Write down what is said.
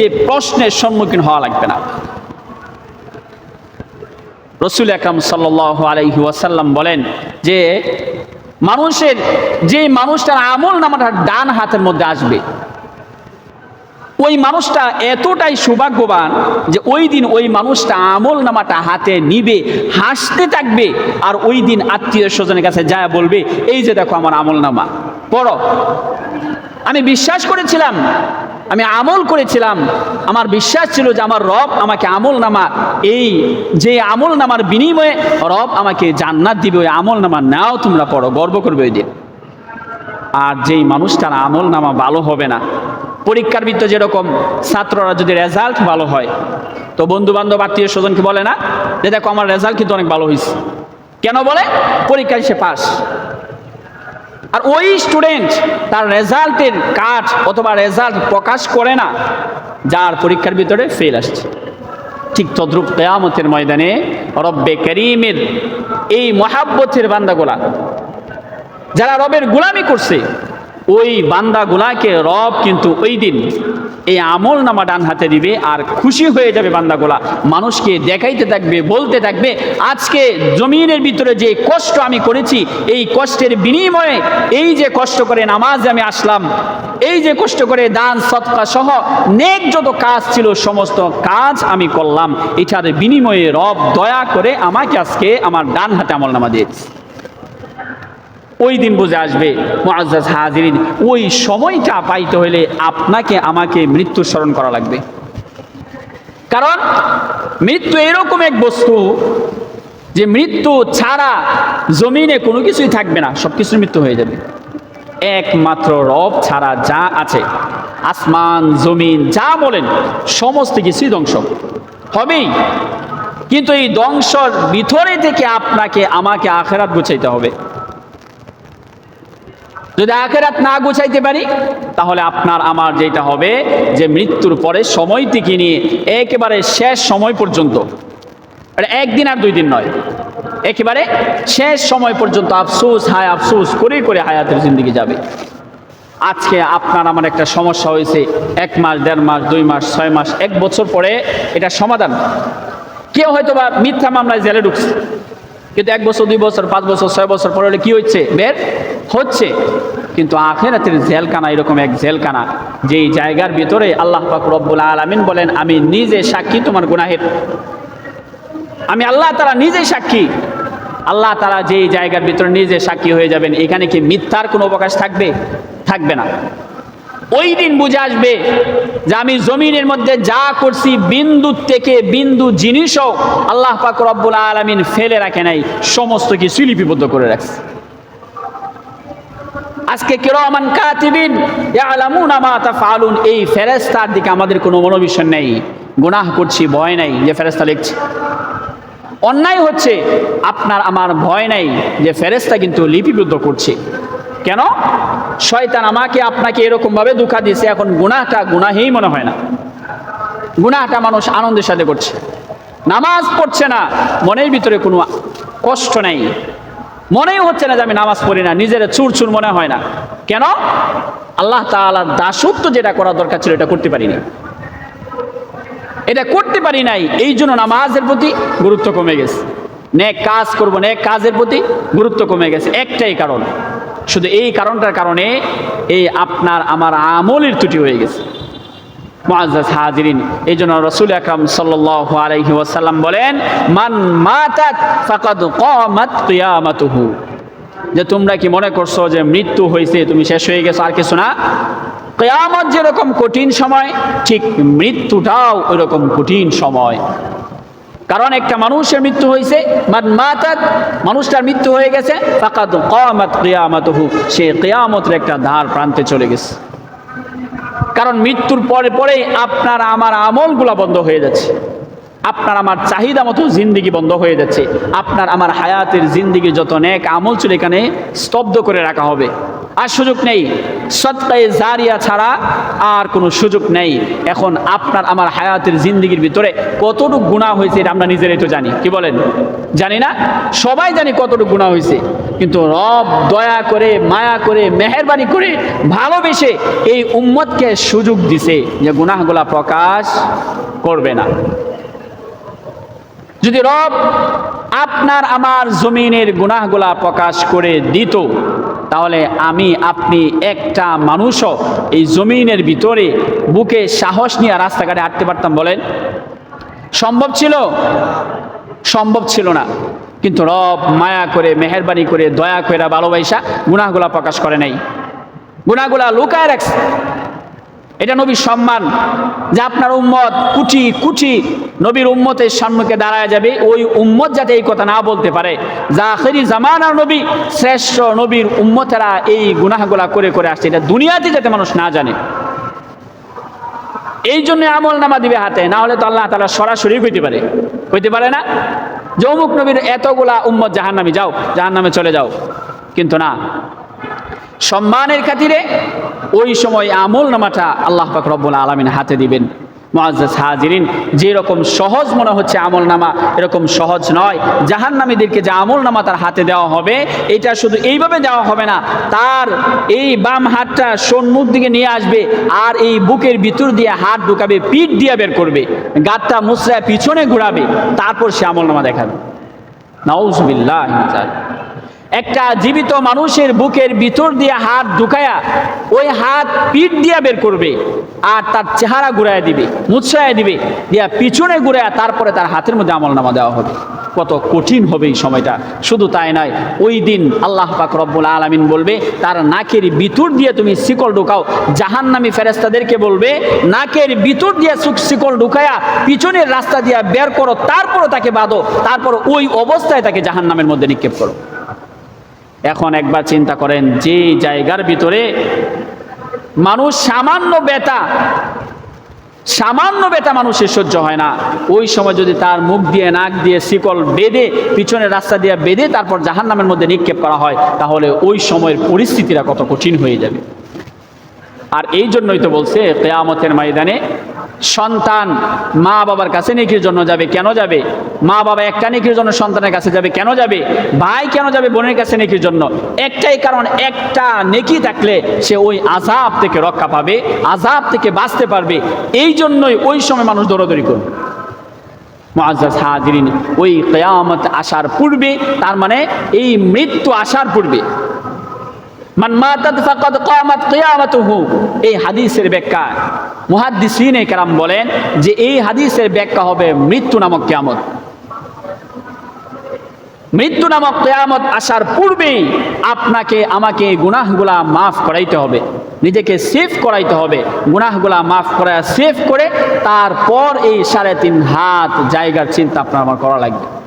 যে প্রশ্নের সম্মুখীন হওয়া লাগবে না। রসুল আকরাম সাল্লাহ আলহি ওয়াসাল্লাম বলেন যে, মানুষের, যে মানুষটার আমল নামাটা ডান হাতের মধ্যে আসবে, ওই মানুষটা এতটাই সৌভাগ্যবান যে ওই দিন ওই মানুষটা আমল নামাটা হাতে নিবে, হাসতে থাকবে, আর ওই দিন আত্মীয় স্বজনের কাছে যায় বলবে, এই যে দেখো আমার আমল নামা। পড়ো। আমি বিশ্বাস করেছিলাম আমি আমল করেছিলাম, আমার বিশ্বাস ছিল যে আমার রব আমাকে আমল নামা এই, যে আমল নামার বিনিময়ে রব আমাকে জান্নাত দিবে, ওই আমল নামা নাও তোমরা পড়ো, গর্ব করবে ওই দিন। আর যেই মানুষটার আমল নামা ভালো হবে না, পরীক্ষার ভিতরে যেরকম, ছাত্ররা যদি রেজাল্ট ভালো হয়, তো বন্ধু বান্ধব আত্মীয় স্বজনকে বলে না, যে দেখো আমার রেজাল্ট কিন্তু অনেক ভালো হয়েছে কেন বলে? পরীক্ষায় সে পাস আর ওই স্টুডেন্ট তার রেজাল্টের কাঠ অথবা রেজাল্ট প্রকাশ করে না, যার পরীক্ষার ভিতরে ফেল আসছে। ঠিক তদ্রুপ কেয়ামতের ময়দানে রব্বে করিমের এই মহাব্বতের বান্দাগোলা, যারা রবের গুলামি করছে ওই বান্দাগুলাকে রব কিন্তু ওই দিন এই আমল নামা ডান হাতে দিবে আর খুশি হয়ে যাবে বান্দাগুলা। মানুষকে দেখাইতে থাকবে, বলতে থাকবে, আজকে জমিনের ভিতরে যে কষ্ট আমি করেছি, এই কষ্টের বিনিময়ে এই যে কষ্ট করে নামাজ আমি আসলাম, এই যে কষ্ট করে দান, সৎকা সহ নেক যত কাজ ছিল, সমস্ত কাজ আমি করলাম। এটার বিনিময়ে রব দয়া করে আমাকে আজকে আমার ডান হাতে আমল নামা দিয়েছে। ওই দিন বুঝে আসবে, মুআজ্জাজ হাজিরিন, ওই সময়টা পাইতে হলে আপনাকে, আমাকে মৃত্যু স্মরণ করা লাগবে। কারণ মৃত্যু এরকম এক বস্তু যে মৃত্যু ছাড়া জমিনে কোনো কিছুই থাকবে না সব কিছুর মৃত্যু হয়ে যাবে। একমাত্র রব ছাড়া যা আছে, আসমান, জমিন, যা বলেন, সমস্ত কিছুই ধ্বংস। হবেই। কিন্তু এই ধ্বংসর ভিতরে থেকে আপনাকে, আমাকে আখেরাত গুছাইতে হবে। যদি আখেরাত না গুছাইতে পারি, তাহলে আপনার আমার যেটা হবে, যে মৃত্যুর পরে সময় থেকে নিয়ে? একেবারে শেষ সময় পর্যন্ত। একদিন আর দুই দিন নয়। একেবারে শেষ সময় পর্যন্ত আফসোস, হায় আফসোস করে করে হায়াতের জিন্দিগি যাবে। আজকে আপনার আমার একটা সমস্যা হয়েছে। এক মাস, দেড় মাস, দুই মাস, ছয় মাস, এক বছর পরে এটা সমাধান। কেউ হয়তো বা মিথ্যা মামলায় জেলে ঢুকছে। কিন্তু এক বছর, দুই বছর, পাঁচ বছর, ছয় বছর পরে হলে কি হচ্ছে? বের? হচ্ছে, কিন্তু আখেরাতের জেলখানা এরকম এক জেলখানা, যেই জায়গার ভিতরে আল্লাহ পাক রব্বুল আলমিন বলেন, আমি নিজে সাক্ষী তোমার গুনাহের। আমি আল্লাহ তারা নিজে সাক্ষী। আল্লাহ তারা যেই জায়গার ভিতরে নিজে সাক্ষী হয়ে যাবেন, এখানে কি মিথ্যার কোনো অবকাশ থাকবে? থাকবে না। ওই দিন বুঝে আসবে যে আমি জমিনের মধ্যে যা করছি, বিন্দু থেকে বিন্দু জিনিসও আল্লাহ পাক রব্বুল আলমিন ফেলে রাখে নাই, সমস্ত কিছু লিপিবদ্ধ করে রাখছে। আজকে কিরমান কাতিবিন, ইয়ালামুনা মা তাফআলুন। এই ফেরেশতার দিকে আমাদের কোনো মনোবিশ্বাস নেই। গুনাহ করছি, ভয় নাই, যে ফেরেশতা লিখছে। অন্যায় হচ্ছে, আপনার আমার ভয় নাই, যে ফেরেশতা কিন্তু লিপিবদ্ধ করছে। কেন? শয়তান আমাকে আপনাকে এরকমভাবে দুঃখা দিয়েছে, এখন গুনাহটা গুনাহেই মনে হয় না। গুনাহটা মানুষ আনন্দের সাথে করছে। নামাজ পড়ছে না, মনের ভিতরে কোনো কষ্ট নাই। মনেই হচ্ছে না যে আমি নামাজ পড়ি না, নিজের চুর চুর মনে হয় না। কেন? আল্লাহ তাআলার দাসত্ব যেটা করা দরকার ছিল এটা করতে পারিনি। এটা করতে পারি নাই এই জন্য নামাজের প্রতি গুরুত্ব কমে গেছে। নেক কাজ করব, নেক কাজের প্রতি গুরুত্ব কমে গেছে, একটাই কারণ। শুধু এই কারণটার কারণে এই আপনার, আমার আমলের ত্রুটি হয়ে গেছে। মুআজ্জাজ হাজিরিন। এই জন্য রসুল আকরাম সাল্লাল্লাহু আলাইহি ওয়াসাল্লাম বলেন, মান মাতাত ফাকাদ কামাত কিয়ামাতুহু। যে তোমরা কি মনে করছ যে মৃত্যু হয়েছে, তুমি শেষ হয়ে গেছো, আর কিছু না? কেয়ামত যেরকম কঠিন সময়, ঠিক মৃত্যুটাও ওইরকম কঠিন সময়। কারণ একটা মানুষের মৃত্যু হয়েছে, মান মাতাত মানুষটার মৃত্যু হয়ে গেছে, ফাকাদ কামাত কিয়ামাতুহু। সে কিয়ামতের একটা ধার প্রান্তে চলে গেছে। কারণ মৃত্যুর পরে পরেই আপনার আমার আমলগুলা বন্ধ হয়ে যাচ্ছে। আপনার আমার চাহিদা মতো জিন্দিগি বন্ধ হয়ে যাচ্ছে। আপনার আমার হায়াতের জিন্দিগি যত নেক আমল ছিল এখানে স্তব্ধ করে রাখা হবে। আর সুযোগ নেই। সত্তায় জারিয়া ছাড়া আর কোনো সুযোগ নেই। এখন আপনার আমার হায়াতের জিন্দিগির ভিতরে কতটুকু গুণা হয়েছে এটা আমরা নিজেরাই তো জানি। কি বলেন? জানি না? সবাই জানি কতটুকু গুণা হয়েছে। কিন্তু রব দয়া করে, মায়া করে, মেহরবানি করে ভালোবেসে এই উম্মতকে সুযোগ দিছে যে গুনাহগুলা প্রকাশ করবে না। যদি রব আপনার আমার জমিনের গুনাহগুলা প্রকাশ করে দিত, তাহলে আমি, আপনি একটা মানুষও এই জমিনের ভিতরে বুকে সাহস নিয়ে রাস্তাঘাটে হাঁটতে পারতাম বলেন? সম্ভব ছিল? সম্ভব ছিল না। কিন্তু রব মায়া করে, মেহরবানি করে, দয়া করে, ভালোবাসা গুনাহগুলা প্রকাশ করে নাই। গুনাহগুলা লুকায় রাখছে। এটা নবীর সম্মান যে আপনার উম্মত কুচি কুচি নবীর উম্মতের সম্মুখে দাঁড়ায় যাবে, ওই উম্মত যাতে এই কথা না বলতে পারে। যা আখেরি জামানার নবী, শ্রেষ্ঠ নবীর উম্মতেরা এই গুনাহগুলা করে করে আসছে। এটা দুনিয়াতে যাতে মানুষ না জানে। এই জন্য আমল নামা দিবে হাতে, না হলে তো আল্লাহ তালা সরাসরি কইতে পারে। কইতে পারে না? যে অমুক নবীর এতগুলা উম্মত জাহান্নামে যাও, জাহান্নামে চলে যাও। কিন্তু না সম্মানের খাতিরে ওই সময় আমল নামাটা আল্লাহ পাক রব্বুল আলমিন হাতে দিবেন। মুআজ্জাজ হাজিরিন, যেরকম সহজ মনে হচ্ছে আমল নামা, এরকম সহজ নয়। জাহান্নামীদেরকে যে আমল নামা তার হাতে দেওয়া হবে, এটা শুধু এইভাবে দেওয়া হবে না, তার এই বাম হাতটা সম্মুখ দিকে নিয়ে আসবে, আর এই বুকের ভিতর দিয়ে হাত ঢুকাবে, পিঠ দিয়ে বের করবে গাতটা মুসরা পিছনে ঘুরাবে, তারপর সে আমল নামা দেখাবে। নাউজবিল্লাহ একটা জীবিত মানুষের বুকের ভিতর দিয়ে হাত ঢুকায়া ওই হাত পিঠ দিয়া বের করবে আর তার চেহারা ঘুরায় দিবে মুছায় দিবে, দিয়া পিছনে ঘুরায় তারপরে তার হাতের মধ্যে আমল নামা দেওয়া হবে। কত কঠিন হবে এই সময়টা। শুধু তাই নয়, ওই দিন আল্লাহ পাক রব্বুল আলমিন বলবে, তার নাকের ভিতর দিয়ে তুমি শিকল ঢুকাও। জাহান্নামী ফেরেস্তাদেরকে বলবে, নাকের ভিতর দিয়ে সুখ শিকল ঢুকায়া পিছনের রাস্তা দিয়া বের করো তারপরও তাকে বাঁধো, তারপর ওই অবস্থায় তাকে জাহান্নামের মধ্যে নিক্ষেপ করো। এখন একবার চিন্তা করেন, যে জায়গার ভিতরে মানুষ সামান্য বেতা সামান্য বেতা মানুষের সহ্য হয় না। ওই সময় যদি তার মুখ দিয়ে, নাক দিয়ে শিকল বেঁধে পিছনে রাস্তা দিয়ে বেঁধে তারপর জাহান নামের মধ্যে নিক্ষেপ করা হয়, তাহলে ওই সময়ের পরিস্থিতিটা কত কঠিন হয়ে যাবে। আর এই জন্যই তো বলছে, কেয়ামতের ময়দানে সন্তান মা বাবার কাছে নেকির জন্য যাবে, কেন যাবে? মা বাবা একটা নেকির জন্য সন্তানের কাছে যাবে, কেন যাবে? ভাই কেন যাবে বোনের কাছে নেকির জন্য? একটাই কারণ, একটা নেকি থাকলে সে ওই আজাব থেকে রক্ষা পাবে আজাব থেকে বাঁচতে পারবে। এই জন্যই ওই সময় মানুষ দৌড়াদৌড়ি করবে। হাজিরিন, ওই কেয়ামত আসার পূর্বে, তার মানে এই মৃত্যু আসার পূর্বে মান মাতাত ফাকাদ কামাত কিয়ামাতুহু। এই হাদিসের ব্যাখ্যা। কেরাম বলেন যে এই হাদিসের ব্যাখ্যা হবে মৃত্যু নামক কিয়ামত। মৃত্যু নামক কেয়ামত আসার পূর্বেই আপনাকে, আমাকে গুনাহগুলা মাফ করাইতে হবে। নিজেকে সেফ করাইতে হবে। গুনাহগুলা মাফ করা সেফ করে তারপর এই সাড়ে তিন হাত জায়গার চিন্তা আপনার আমার করা লাগবে।